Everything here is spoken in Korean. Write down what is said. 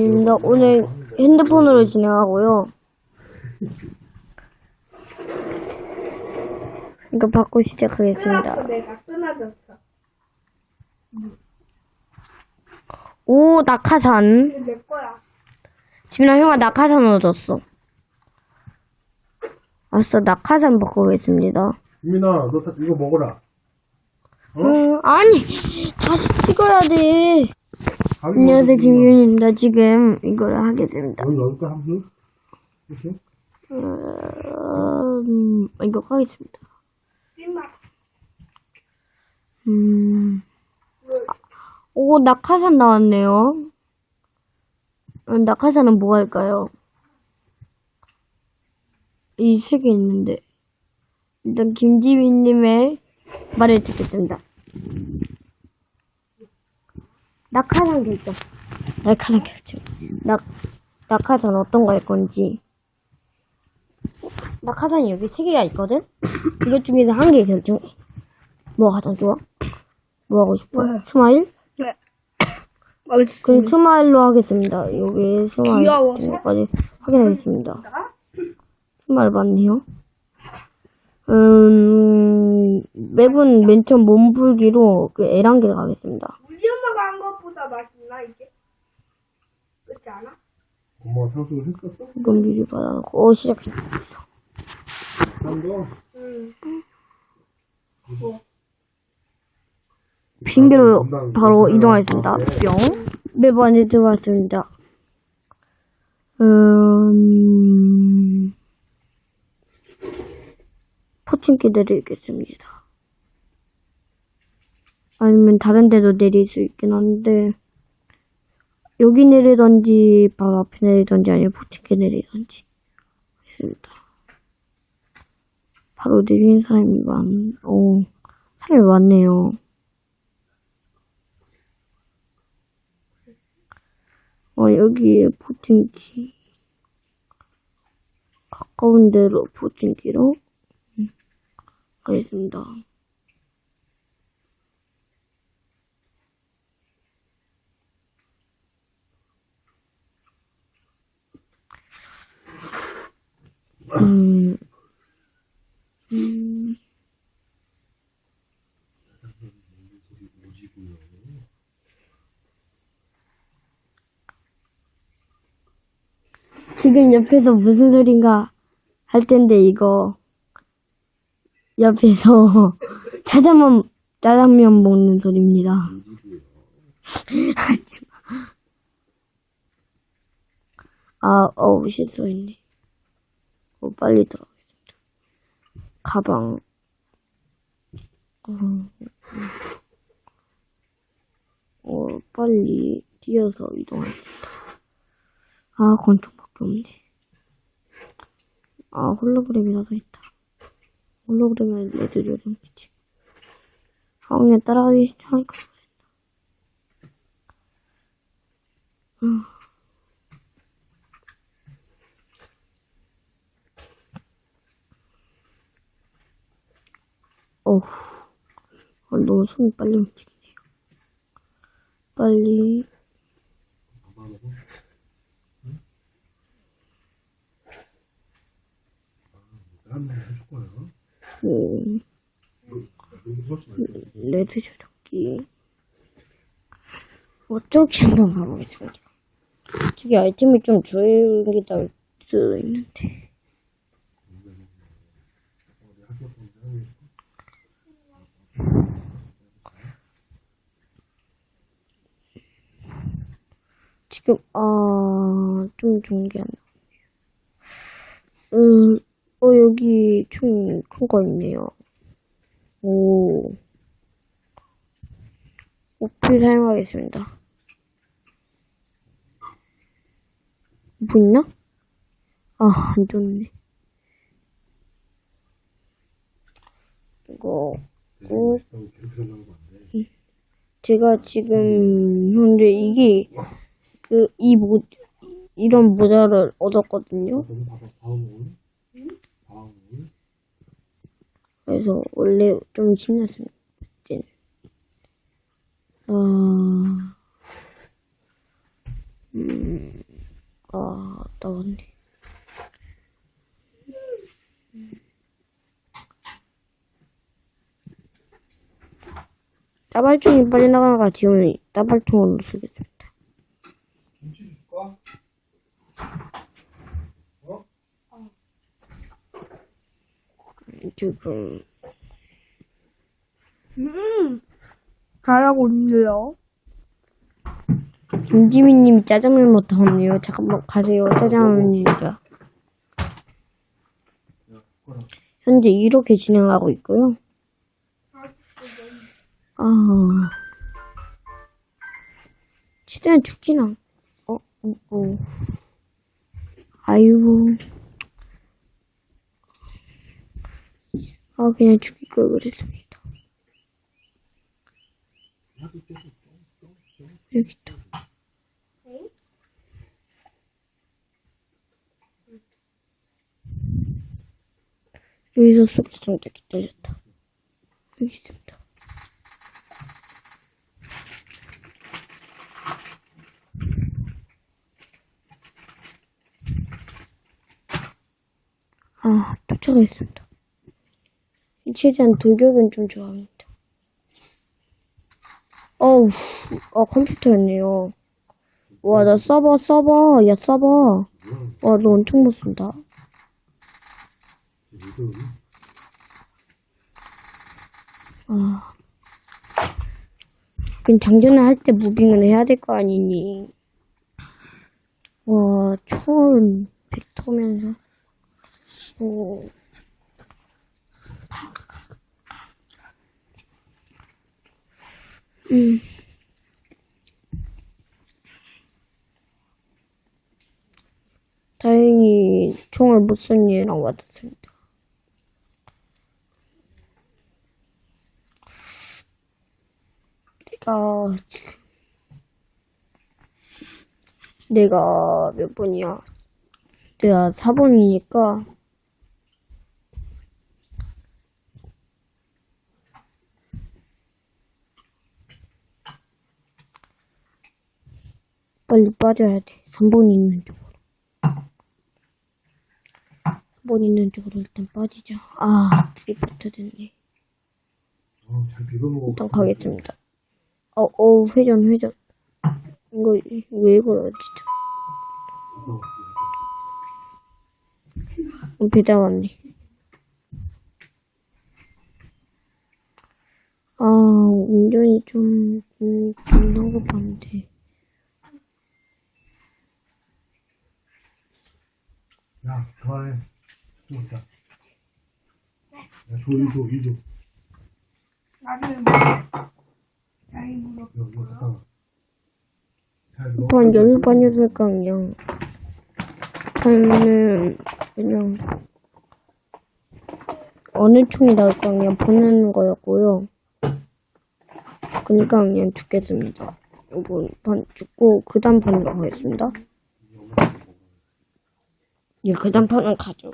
입니다. 오늘 핸드폰으로 진행하고요. 이거 받고 시작하겠습니다. 내가 끊어졌어. 오, 낙하산. 이거 내 거야. 지민아, 형아 낙하산 얻었어. 아싸, 낙하산 바꾸겠습니다. 유민아, 너 다- 이거 먹어라. 어? 음, 아니, 다시 찍어야 돼. 안녕하세요. 김윤입니다. 지금 이걸 하겠습니다. 여기 넣을까, 한 줄? 이렇게? 음, 이거 하겠습니다. 음. 오, 낙하산 나왔네요. 음, 낙하산은 뭐 할까요? 이 세 개 있는데. 일단 김지민님의 말을 듣겠습니다. 낙하산 결정. 낙하산 결정. 낙, 낙하산 어떤 거 할 건지. 낙하산이 여기 세 개가 있거든? 이것 중에서 한 개 결정해. 뭐 가장 좋아? 뭐 하고 싶어? 스마일? 네. 그럼 스마일로 하겠습니다. 여기 스마일 귀여워서? 까지 확인하겠습니다. 스마일 맞네요. 음, 맵은 맨 처음 몸풀기로 그 에란길 가겠습니다. 맛있나 이게? 그렇지 않아? 엄마가 상수를 했었어? 이건 미리 받아놓고, 오, 시작했다. 한 거? 응. 핑계로 바로 이동하겠습니다. 뿅. 맵 안에 들어왔습니다. 음, 포칭기 내리겠습니다. 아니면 다른 데도 내릴 수 있긴 한데, 여기 내리던지, 바로 앞에 내리던지, 아니면 포칭기 내리던지. 있습니다. 바로 내리는 사람이 많, 오, 사람이 많네요. 어, 여기에 포팅키. 가까운 데로 음, 가겠습니다. 음, 음, 지금 옆에서 무슨 소린가 할 텐데 이거 옆에서 짜장면 짜장면 먹는 소리입니다. 아, 어우 실수했네. 어, 빨리 들어가겠습니다. 가방. 어, 어, 빨리 뛰어서 이동하겠습니다. 아, 권총밖에 없네. 아, 홀로그램이라도 있다. 홀로그램은 레드 조정이지. 상에 따라가기 시작하니까. 음. 어후. 아, 너무 손이 빨리 움직이네요. 빨리. 한번 해줄 거야. 말고. 레드 조정기. 어쩌기 한번 가보겠습니다. 저기 아이템이 좀 조용히 수 있는데. 지금, 아, 좀 좋은 게 안 나오네요. 음, 어, 여기 총 큰 거 있네요. 오. 오필 사용하겠습니다. 뭐 있나? 아, 안 좋네. 이거, 꼭. 제가 지금, 현재 이게, 그, 이 모, 이런 모자를 얻었거든요. 너무 봐봐, 방울. 방울. 그래서 원래 좀 신났습니다. 이제는. 아, 음, 아, 나왔네. 따발총이 빨리 나가니까 지금 따발총으로 쓰겠습니다. 김치 줄까? 어? 지금, 음. 잘하고 있네요. 김지민님이 짜장면 못하네요. 잠깐만 가세요. 숟가락. 현재 이렇게 진행하고 있고요. 아, 최대한 죽진 않, 어, 어, 어. 아유. 아, 그냥 죽일 걸 그랬습니다. 나도 계속 좀, 좀, 좀. 여기 있다. 여기서 쏙쏙 기다렸다. 여기 있습니다. 아, 쫓아가겠습니다. 최대한 돌격은 좀 좋아합 어우, 아, 컴퓨터였네요. 와, 나 서버, 서버, 야, 서버. 와, 너 엄청 못 쓴다. 아. 그럼 장전을 할 때 무빙을 해야 될 거 아니니. 와, 처음 벡터면서. 오. 음. 다행히 총을 못 쏜 얘랑 맞았습니다. 내가 내가 몇 번이야? 내가 4번이니까 빨리 빠져야 돼. 3번 있는 쪽으로. 3번 있는 쪽으로 일단 빠지자. 아, 리포트 됐네. 어, 잘 비벼먹어. 일단 가겠습니다. 어, 어, 회전, 회전. 이거, 이거 왜 이거야, 진짜. 어, 어, 배달 왔네. 아, 운전이 좀, 음, 좀 성급한데. 야, 그만해. 좀 있다. 야, 줘, 이거, 이거. 나중에 나이 물어. 이거, 이거 갖다 놔. 잘 넣어. 한 연습반이었을까, 그냥. 저는, 그냥, 어느 총이 나올까, 그냥 보는 거였고요. 그니까 그냥 죽겠습니다. 이번 판 죽고, 그 다음 판으로 가겠습니다. 예, 그 판은 가죠.